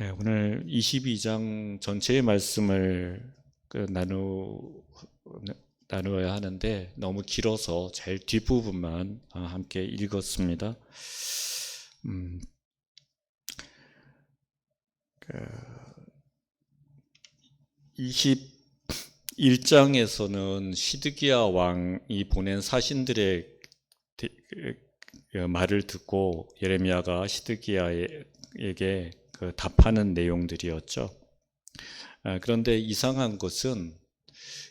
네, 오늘 22장 전체의 말씀을 그 나누 나누어야 하는데 너무 길어서 제일 뒷부분만 아, 함께 읽었습니다. 음, 그 21장에서는 시드기야 왕이 보낸 사신들의 대- 그 말을 듣고 예레미야가 시드기야에게 그 답하는 내용들이었죠. 아, 그런데 이상한 것은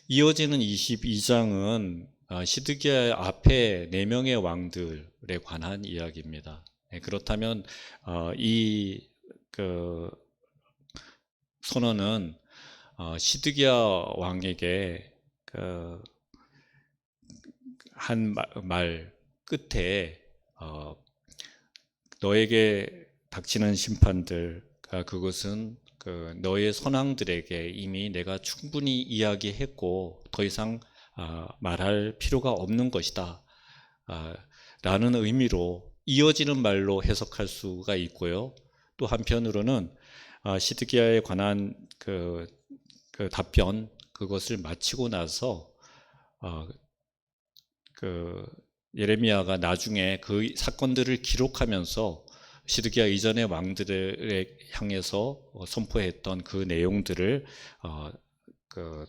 이어지는 22장은 아, 시드기야 앞에 네 명의 왕들에 관한 이야기입니다. 네, 그렇다면 어, 이그 선언은 어, 시드기야 왕에게 그 한말 끝에 어, 너에게 닥치는 심판들 아, 그것은 그 너의 선왕들에게 이미 내가 충분히 이야기했고 더 이상 아, 말할 필요가 없는 것이다. 아, 라는 의미로 이어지는 말로 해석할 수가 있고요. 또 한편으로는 아, 시드기야에 관한 그, 그 답변 그것을 마치고 나서 어, 그 예레미야가 나중에 그 사건들을 기록하면서 시드기야 이전의 왕들을 향해서 어, 선포했던 그 내용들을 어, 그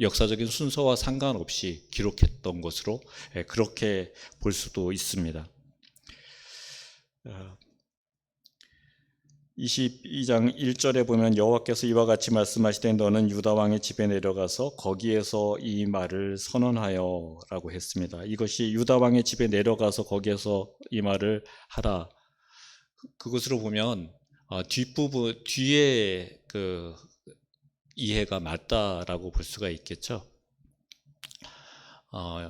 역사적인 순서와 상관없이 기록했던 것으로 예, 그렇게 볼 수도 있습니다. 어, 22장 1절에 보면 여호와께서 이와 같이 말씀하시되 너는 유다 왕의 집에 내려가서 거기에서 이 말을 선언하여라고 했습니다. 이것이 유다 왕의 집에 내려가서 거기에서 이 말을 하라. 그것으로 보면 어, 뒷부분 뒤에 그 이해가 맞다라고 볼 수가 있겠죠. 어,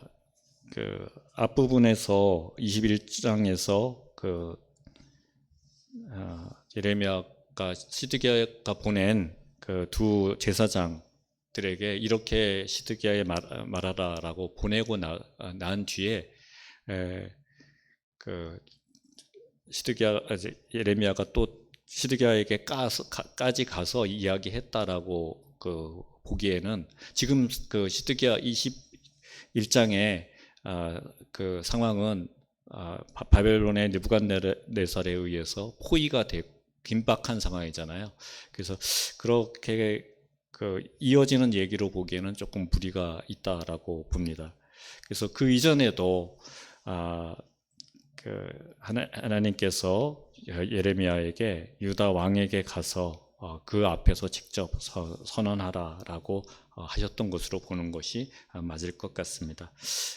그 앞부분에서 21장에서 그 어, 예레미야가 시드기야가 보낸 그 두 제사장들에게 이렇게 시드기야에 말, 말하라라고 보내고 나, 난 뒤에 에, 그 시드기야 예레미야가 또 시드기야에게 까서, 까지 가서 이야기했다라고 그 보기에는 지금 그 시드기야 21장의 아, 그 상황은 아, 바벨론의 느부갓네살에 의해서 포위가 되고 긴박한 상황이잖아요. 그래서 그렇게 그 이어지는 얘기로 보기에는 조금 무리가 있다라고 봅니다. 그래서 그 이전에도 아, 그 하나, 하나님께서 예레미야에게 유다 왕에게 가서 어, 그 앞에서 직접 서, 선언하라라고 어, 하셨던 것으로 보는 것이 맞을 것 같습니다.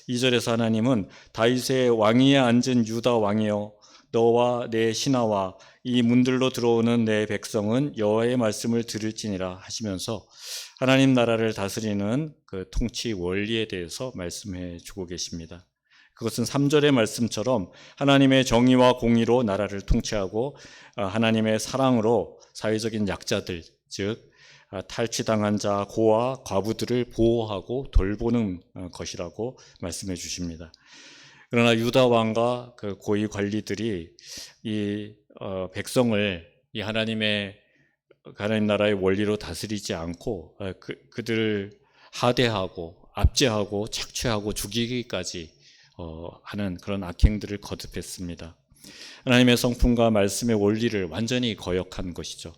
2절에서 하나님은 다윗의 왕위에 앉은 유다 왕이여 너와 내 신하와 이 문들로 들어오는 내 백성은 여호와의 말씀을 들을지니라 하시면서 하나님 나라를 다스리는 그 통치 원리에 대해서 말씀해 주고 계십니다. 그것은 3절의 말씀처럼 하나님의 정의와 공의로 나라를 통치하고 하나님의 사랑으로 사회적인 약자들, 즉 탈취당한 자, 고아, 과부들을 보호하고 돌보는 것이라고 말씀해 주십니다. 그러나 유다 왕과 그 고위 관리들이 이 백성을 이 하나님의 하나님 나라의 원리로 다스리지 않고 그, 그들을 하대하고 압제하고 착취하고 죽이기까지 하는 그런 악행들을 거듭했습니다. 하나님의 성품과 말씀의 원리를 완전히 거역한 것이죠.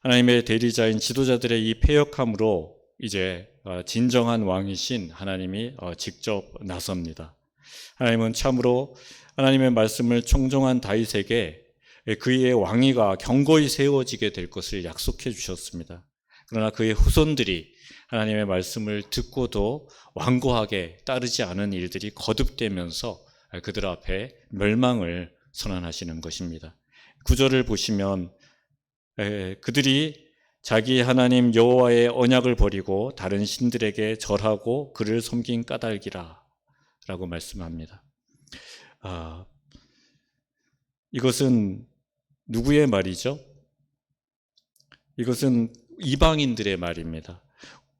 하나님의 대리자인 지도자들의 이 폐역함으로 이제 진정한 왕이신 하나님이 직접 나섭니다. 하나님은 참으로 하나님의 말씀을 청정한 다윗에게 그의 왕위가 경고히 세워지게 될 것을 약속해 주셨습니다. 그러나 그의 후손들이 하나님의 말씀을 듣고도 완고하게 따르지 않은 일들이 거듭되면서 그들 앞에 멸망을 선언하시는 것입니다. 구절을 보시면 그들이 자기 하나님 여호와의 언약을 버리고 다른 신들에게 절하고 그를 섬긴 까닭이라 라고 말씀합니다. 아, 이것은 누구의 말이죠? 이것은 이방인들의 말입니다.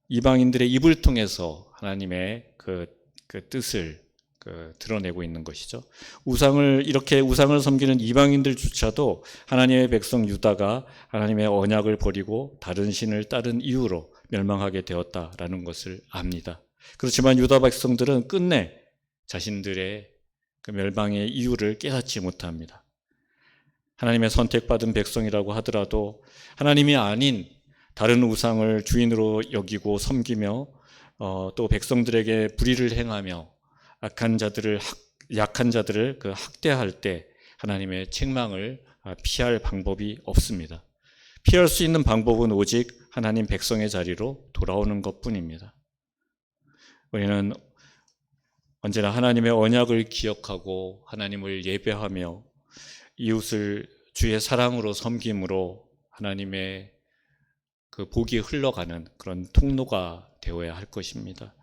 이방인들의 입을 통해서 하나님의 그, 그 뜻을 그 드러내고 있는 것이죠. 우상을 이렇게 우상을 섬기는 이방인들조차도 하나님의 백성 유다가 하나님의 언약을 버리고 다른 신을 따른 이유로 멸망하게 되었다라는 것을 압니다. 그렇지만 유다 백성들은 끝내 자신들의 그 멸망의 이유를 깨닫지 못합니다. 하나님의 선택받은 백성이라고 하더라도 하나님이 아닌 다른 우상을 주인으로 여기고 섬기며 어, 또 백성들에게 불의를 행하며 악한 자들을 학, 약한 자들을 그 학대할 때 하나님의 책망을 아, 피할 방법이 없습니다. 피할 수 있는 방법은 오직 하나님 백성의 자리로 돌아오는 것뿐입니다. 우리는 언제나 하나님의 언약을 기억하고 하나님을 예배하며 이웃을 주의 사랑으로 섬김으로 하나님의 그 복이 흘러가는 그런 통로가 되어야 할 것입니다.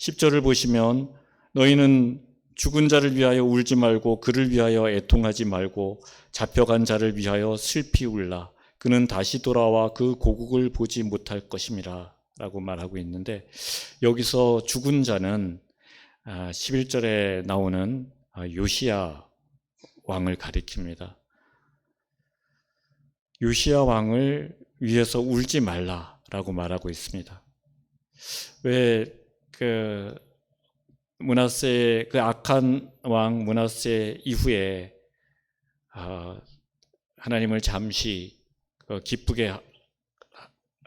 10절을 보시면 너희는 죽은 자를 위하여 울지 말고 그를 위하여 애통하지 말고 잡혀간 자를 위하여 슬피 울라 그는 다시 돌아와 그 고국을 보지 못할 것임이라 라고 말하고 있는데 여기서 죽은 자는 11절에 나오는 아, 요시야 왕을 가리킵니다. 요시야 왕을 위해서 울지 말라라고 말하고 있습니다. 왜그 문하세 그 악한 왕 문하세 이후에 아, 하나님을 잠시 그 기쁘게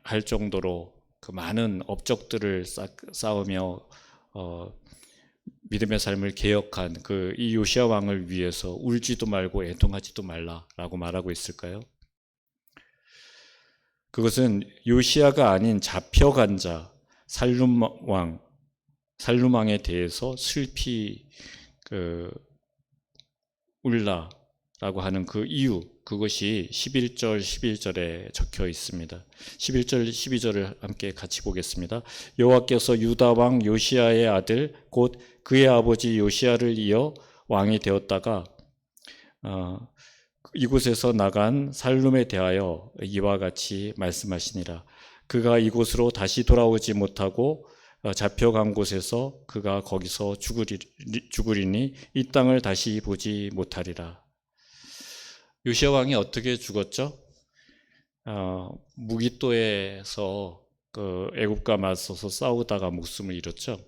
할 정도로 그 많은 업적들을 쌓으며 어, 믿음의 삶을 개혁한 그 이 요시아 왕을 위해서 울지도 말고 애통하지도 말라라고 말하고 있을까요? 그것은 요시아가 아닌 잡혀간 자 살룸 왕 살룸 왕에 대해서 슬피 그 울라 라고 하는 그 이유 그것이 11절 11절에 적혀 있습니다. 11절 12절을 함께 같이 보겠습니다. 여호와께서 유다 왕 요시아의 아들 곧 그의 아버지 요시아를 이어 왕이 되었다가 어, 이곳에서 나간 살룸에 대하여 이와 같이 말씀하시니라. 그가 이곳으로 다시 돌아오지 못하고 어, 잡혀간 곳에서 그가 거기서 죽으리, 죽으리니 이 땅을 다시 보지 못하리라. 요시아 왕이 어떻게 죽었죠? 어, 무기또에서 그 애국과 맞서서 싸우다가 목숨을 잃었죠.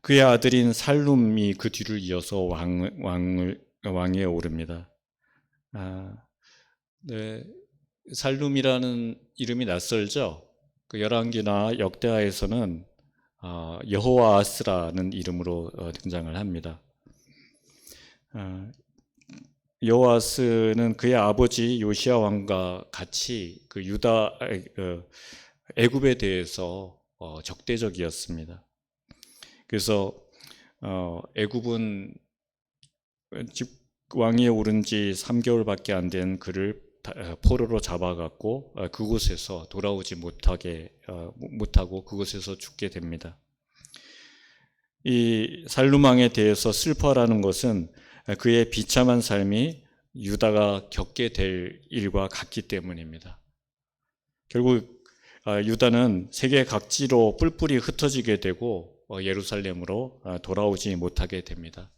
그의 아들인 살룸이 그 뒤를 이어서 왕, 왕을, 왕에 오릅니다. 아, 네, 살룸이라는 이름이 낯설죠. 그 열왕기나 역대하에서는 어, 여호와스라는 이름으로 어, 등장을 합니다. 어, 여호아스는 그의 아버지 요시아 왕과 같이 그 유다 그 애굽에 대해서 어, 적대적이었습니다. 그래서 어, 애굽은 왕위에 오른 지 3개월밖에 안 된 그를 어, 포로로 잡아갔고 그곳에서 돌아오지 못하게 못하고 그곳에서 죽게 됩니다. 이 살루망에 대해서 슬퍼라는 것은 그의 비참한 삶이 유다가 겪게 될 일과 같기 때문입니다. 결국 아, 유다는 세계 각지로 뿔뿔이 흩어지게 되고 어, 예루살렘으로 아, 돌아오지 못하게 됩니다.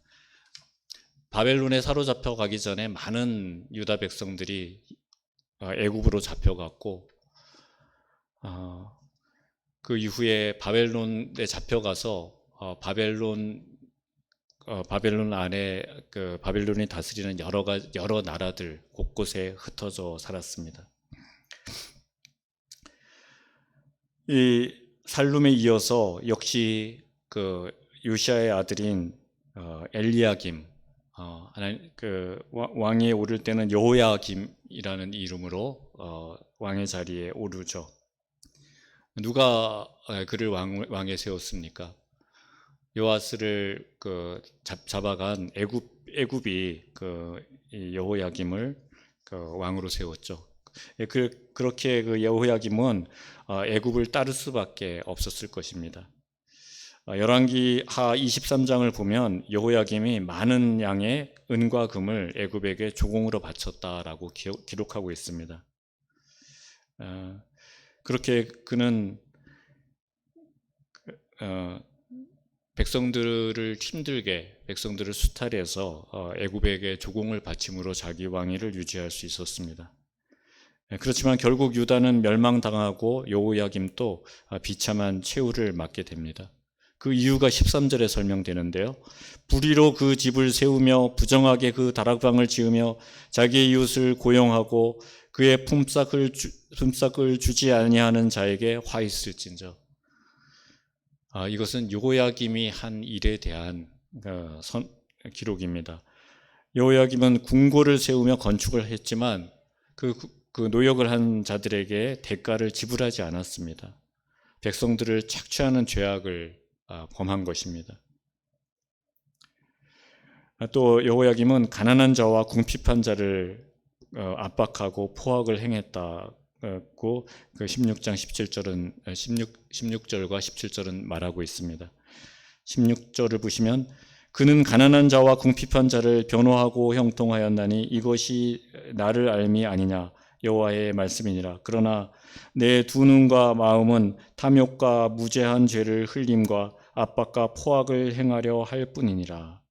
바벨론에 사로잡혀 가기 전에 많은 유다 백성들이 아, 애굽으로 잡혀갔고 그 이후에 바벨론에 잡혀가서 어, 바벨론 어, 바벨론 안에 그 바벨론이 다스리는 여러 가 여러 나라들 곳곳에 흩어져 살았습니다. 이 살룸에 이어서 역시 그 요시아의 아들인 어, 엘리야김 어, 그 왕에 오를 때는 여호야김이라는 이름으로 어, 왕의 자리에 오르죠. 누가 어, 그를 왕, 왕에 세웠습니까? 요아스를 그 잡, 아간 애굽 애굽이 그 여호야김을 그 왕으로 세웠죠. 예, 그, 그렇게 그 여호야김은 어, 애굽을 따를 수밖에 없었을 것입니다. 어, 열왕기 하 23장을 보면 여호야김이 많은 양의 은과 금을 애굽에게 조공으로 바쳤다라고 기록하고 있습니다. 어, 그렇게 그는 백성들을 힘들게 백성들을 수탈해서 어, 애굽에게 조공을 바침으로 자기 왕위를 유지할 수 있었습니다. 예, 그렇지만 결국 유다는 멸망당하고 여호야김도 아, 비참한 최후를 맞게 됩니다. 그 이유가 13절에 설명되는데요. 불의로 그 집을 세우며 부정하게 그 다락방을 지으며 자기의 이웃을 고용하고 그의 품삯을, 주, 품삯을 주지 아니하는 자에게 화 있을진저. 아, 이것은 요야김이 한 일에 대한 어, 선, 기록입니다. 요야김은 궁궐을 세우며 건축을 했지만 그, 그 노역을 한 자들에게 대가를 지불하지 않았습니다. 백성들을 착취하는 죄악을 아, 범한 것입니다. 아, 또 여호야김은 가난한 자와 궁핍한 자를 어, 압박하고 포악을 행했다 고 그 16장 17절은 16 16절과 17절은 말하고 있습니다. 16절을 보시면 그는 가난한 자와 궁핍한 자를 변호하고 형통하였나니 이것이 나를 알미 아니냐 여호와의 말씀이니라. 그러나 내 두 눈과 마음은 탐욕과 무죄한 죄를 흘림과 압박과 포악을 행하려 할 뿐이니라.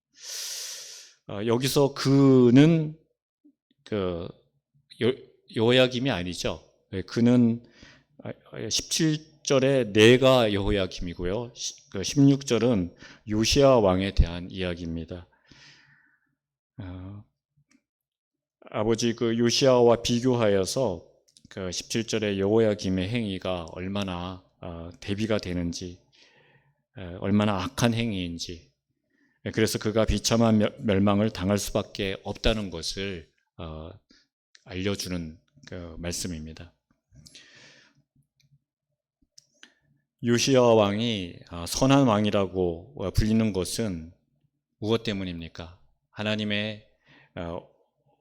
어, 여기서 그는 그 여호야김이 아니죠. 네, 그는 17절에 아, 내가 여호야김이고요. 16절은 그 요시아 왕에 대한 이야기입니다. 어, 아버지 그 요시아와 비교하여서 그 17절의 여호야김의 행위가 얼마나 어, 대비가 되는지 얼마나 악한 행위인지 그래서 그가 비참한 멸망을 당할 수밖에 없다는 것을 어, 알려주는 그 말씀입니다. 요시아 왕이 아, 선한 왕이라고 불리는 것은 무엇 때문입니까? 하나님의 어,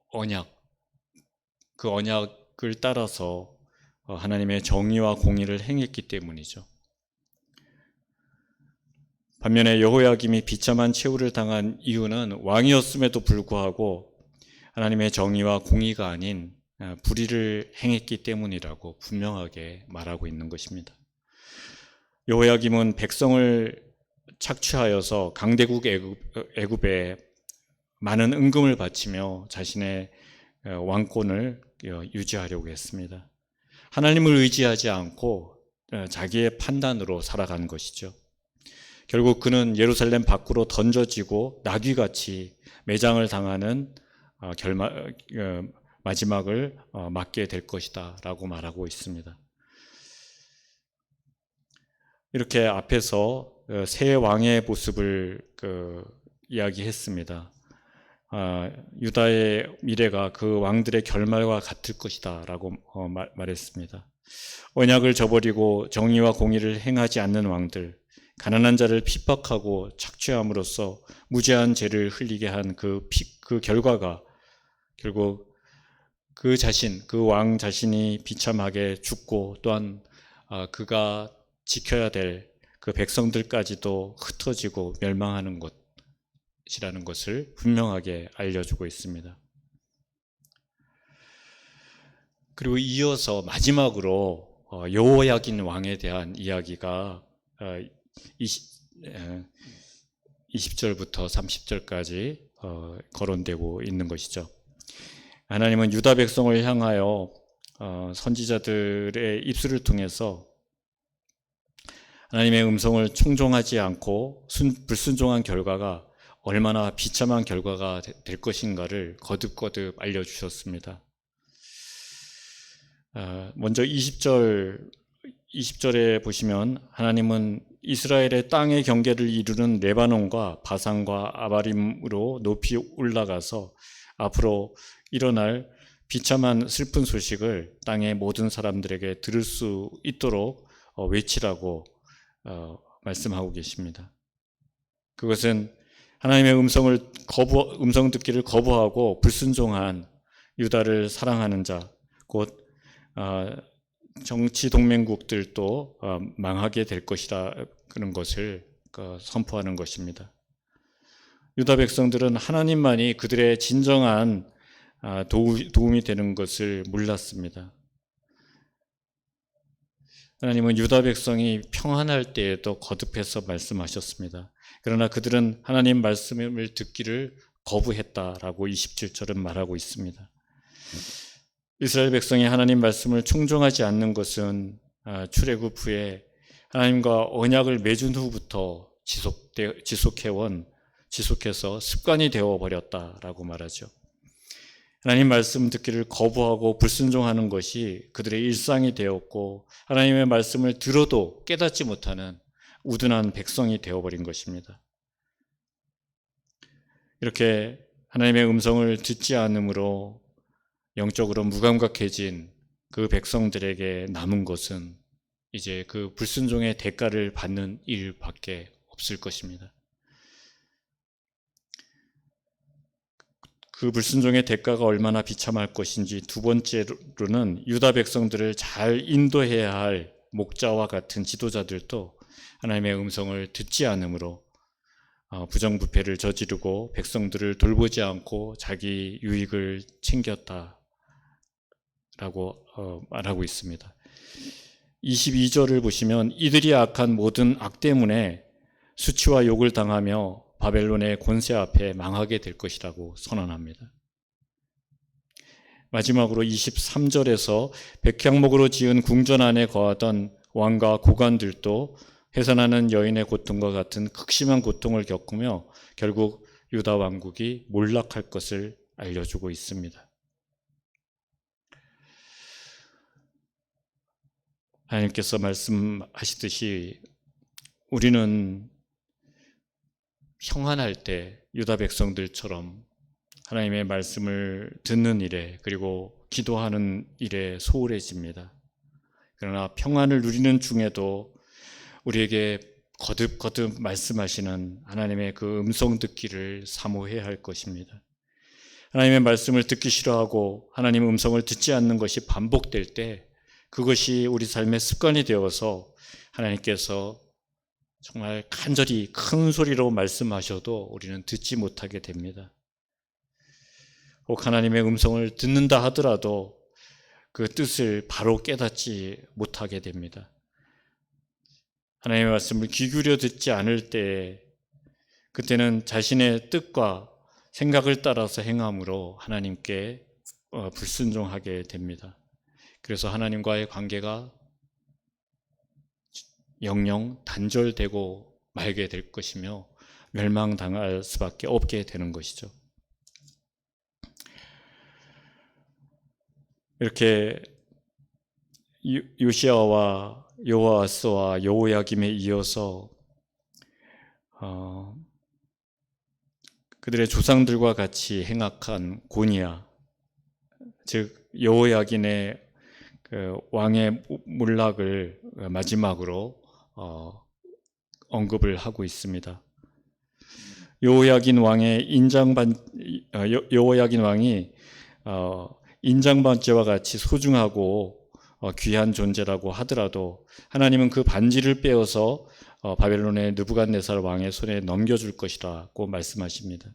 언약, 그 언약을 따라서 어, 하나님의 정의와 공의를 행했기 때문이죠. 반면에 여호야김이 비참한 최후를 당한 이유는 왕이었음에도 불구하고 하나님의 정의와 공의가 아닌 어, 불의를 행했기 때문이라고 분명하게 말하고 있는 것입니다. 여호야김은 백성을 착취하여서 강대국 애굽, 애굽에 많은 은금을 바치며 자신의 어, 왕권을 어, 유지하려고 했습니다. 하나님을 의지하지 않고 어, 자기의 판단으로 살아간 것이죠. 결국 그는 예루살렘 밖으로 던져지고 나귀같이 매장을 당하는 결마, 마지막을 맞게 될 것이다 라고 말하고 있습니다. 이렇게 앞에서 새 왕의 모습을 그 이야기했습니다. 아, 유다의 미래가 그 왕들의 결말과 같을 것이다 라고 어, 말했습니다. 언약을 저버리고 정의와 공의를 행하지 않는 왕들, 가난한 자를 핍박하고 착취함으로써 무죄한 죄를 흘리게 한그 그 결과가 결국 그 자신, 그 왕 자신이 비참하게 죽고 또한 아, 그가 지켜야 될 그 백성들까지도 흩어지고 멸망하는 것. 이라는 것을 분명하게 알려주고 있습니다. 그리고 이어서 마지막으로 어, 여호야긴 왕에 대한 이야기가 20, 어, 20절부터 30절까지 어, 거론되고 있는 것이죠. 하나님은 유다 백성을 향하여 선지자들의 입술을 통해서 하나님의 음성을 충종하지 않고 불순종한 결과가 얼마나 비참한 결과가 될 것인가를 거듭거듭 알려주셨습니다. 아, 먼저 20절, 20절에 보시면 하나님은 이스라엘의 땅의 경계를 이루는 레바논과 바산과 아바림으로 높이 올라가서 앞으로 일어날 비참한 슬픈 소식을 땅의 모든 사람들에게 들을 수 있도록 어, 외치라고 어, 말씀하고 계십니다. 그것은 하나님의 음성을 거부, 음성 듣기를 거부하고 불순종한 유다를 사랑하는 자, 곧 어, 정치 동맹국들도 어, 망하게 될 것이라 그런 것을 그 선포하는 것입니다. 유다 백성들은 하나님만이 그들의 진정한 아, 도움이 되는 것을 몰랐습니다. 하나님은 유다 백성이 평안할 때에도 거듭해서 말씀하셨습니다. 그러나 그들은 하나님 말씀을 듣기를 거부했다라고 27절은 말하고 있습니다. 이스라엘 백성이 하나님 말씀을 충종하지 않는 것은 아, 출애굽 후에 하나님과 언약을 맺은 후부터 지속되, 지속해 온 지속해서 습관이 되어 버렸다라고 말하죠. 하나님 말씀 듣기를 거부하고 불순종하는 것이 그들의 일상이 되었고 하나님의 말씀을 들어도 깨닫지 못하는 우둔한 백성이 되어버린 것입니다. 이렇게 하나님의 음성을 듣지 않으므로 영적으로 무감각해진 그 백성들에게 남은 것은 이제 그 불순종의 대가를 받는 일밖에 없을 것입니다. 그 불순종의 대가가 얼마나 비참할 것인지 두 번째로는 유다 백성들을 잘 인도해야 할 목자와 같은 지도자들도 하나님의 음성을 듣지 않으므로 어, 부정부패를 저지르고 백성들을 돌보지 않고 자기 유익을 챙겼다라고 어, 말하고 있습니다. 22절을 보시면 이들이 악한 모든 악 때문에 수치와 욕을 당하며 바벨론의 권세 앞에 망하게 될 것이라고 선언합니다. 마지막으로 23절에서 백향목으로 지은 궁전 안에 거하던 왕과 고관들도 해산하는 여인의 고통과 같은 극심한 고통을 겪으며 결국 유다 왕국이 몰락할 것을 알려주고 있습니다. 하나님께서 말씀하시듯이 우리는 평안할 때 유다 백성들처럼 하나님의 말씀을 듣는 일에 그리고 기도하는 일에 소홀해집니다. 그러나 평안을 누리는 중에도 우리에게 거듭거듭 말씀하시는 하나님의 그 음성 듣기를 사모해야 할 것입니다. 하나님의 말씀을 듣기 싫어하고 하나님의 음성을 듣지 않는 것이 반복될 때 그것이 우리 삶의 습관이 되어서 하나님께서 정말 간절히 큰 소리로 말씀하셔도 우리는 듣지 못하게 됩니다. 혹 하나님의 음성을 듣는다 하더라도 그 뜻을 바로 깨닫지 못하게 됩니다. 하나님의 말씀을 귀 기울여 듣지 않을 때 그때는 자신의 뜻과 생각을 따라서 행함으로 하나님께 어, 불순종하게 됩니다. 그래서 하나님과의 관계가 영영 단절되고 말게 될 것이며 멸망당할 수밖에 없게 되는 것이죠. 이렇게 요시아와 요아스와 여호야김에 이어서 어, 그들의 조상들과 같이 행악한 고니야, 즉 여호야긴의 그 왕의 몰락을 마지막으로 어, 언급을 하고 있습니다. 여호야긴 왕의 인장반 어, 여호야긴 왕이 어, 인장반지와 같이 소중하고 어, 귀한 존재라고 하더라도 하나님은 그 반지를 빼어서 어, 바벨론의 느부갓네살 왕의 손에 넘겨줄 것이라고 말씀하십니다.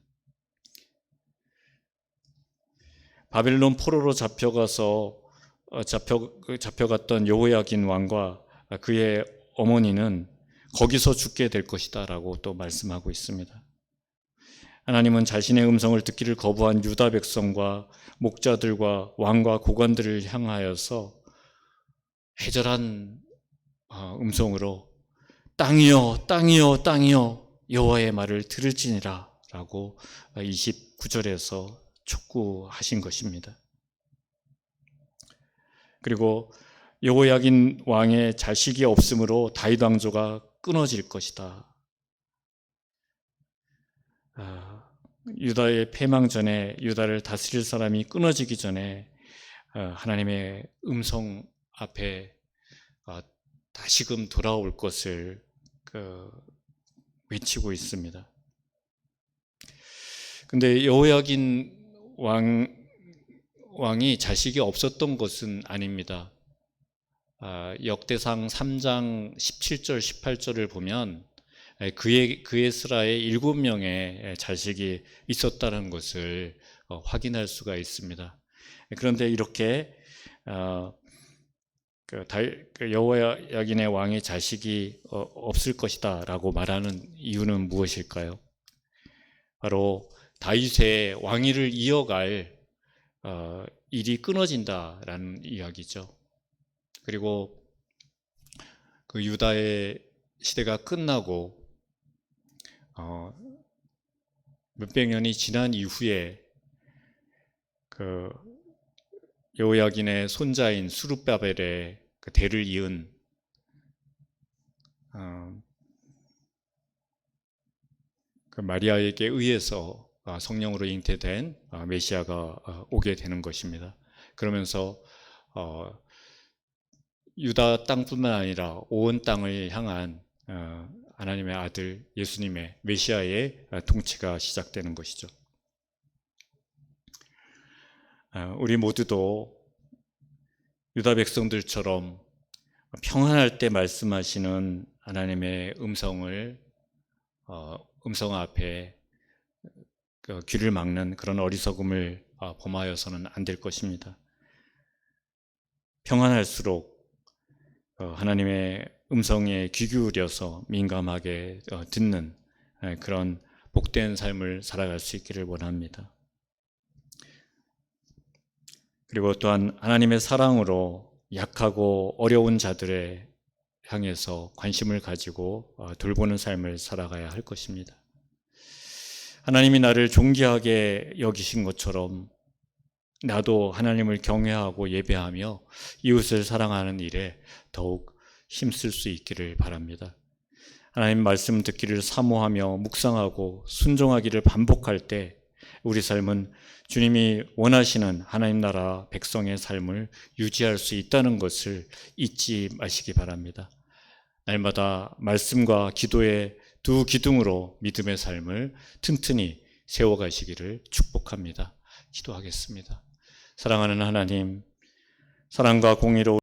바벨론 포로로 잡혀가서 어, 잡혀 그 잡혀갔던 여호야긴 왕과 그의 어머니는 거기서 죽게 될 것이다 라고 또 말씀하고 있습니다. 하나님은 자신의 음성을 듣기를 거부한 유다 백성과 목자들과 왕과 고관들을 향하여서 해절한 어, 음성으로 땅이여 땅이여 땅이여 여호와의 말을 들을지니라 라고 29절에서 촉구하신 것입니다. 그리고 여호야긴 왕의 자식이 없으므로 다윗 왕조가 끊어질 것이다. 아, 유다의 패망 전에 유다를 다스릴 사람이 끊어지기 전에 어, 하나님의 음성 앞에 어, 다시금 돌아올 것을 그 외치고 있습니다. 근데 여호야긴 왕 왕이 자식이 없었던 것은 아닙니다. 아, 역대상 3장 17절, 18절을 보면 그의 스라에 일곱 명의 자식이 있었다는 것을 어, 확인할 수가 있습니다. 그런데 이렇게 어, 그그 여호야긴의 왕의 자식이 어, 없을 것이다라고 말하는 이유는 무엇일까요? 바로 다윗의 왕위를 이어갈 어, 일이 끊어진다라는 이야기죠. 그리고 그 유다의 시대가 끝나고 어, 몇백 년이 지난 이후에 그 여호야긴의 손자인 수룹바벨의 그 대를 이은 어, 그 마리아에게 의해서 아, 성령으로 잉태된 아, 메시아가 아, 오게 되는 것입니다. 그러면서 어, 유다 땅뿐만 아니라 온 땅을 향한 어, 하나님의 아들 예수님의 메시아의 아, 통치가 시작되는 것이죠. 아, 우리 모두도 유다 백성들처럼 평안할 때 말씀하시는 하나님의 음성을 어, 음성 앞에 그 귀를 막는 그런 어리석음을 어, 범하여서는 안 될 것입니다. 평안할수록 어, 하나님의 음성에 귀 기울여서 민감하게 어, 듣는 에, 그런 복된 삶을 살아갈 수 있기를 원합니다. 그리고 또한 하나님의 사랑으로 약하고 어려운 자들의 향해서 관심을 가지고 어, 돌보는 삶을 살아가야 할 것입니다. 하나님이 나를 존귀하게 여기신 것처럼 나도 하나님을 경외하고 예배하며 이웃을 사랑하는 일에 더욱 힘쓸 수 있기를 바랍니다. 하나님 말씀 듣기를 사모하며 묵상하고 순종하기를 반복할 때 우리 삶은 주님이 원하시는 하나님 나라 백성의 삶을 유지할 수 있다는 것을 잊지 마시기 바랍니다. 날마다 말씀과 기도의 두 기둥으로 믿음의 삶을 튼튼히 세워가시기를 축복합니다. 기도하겠습니다. 사랑하는 하나님, 사랑과 공의로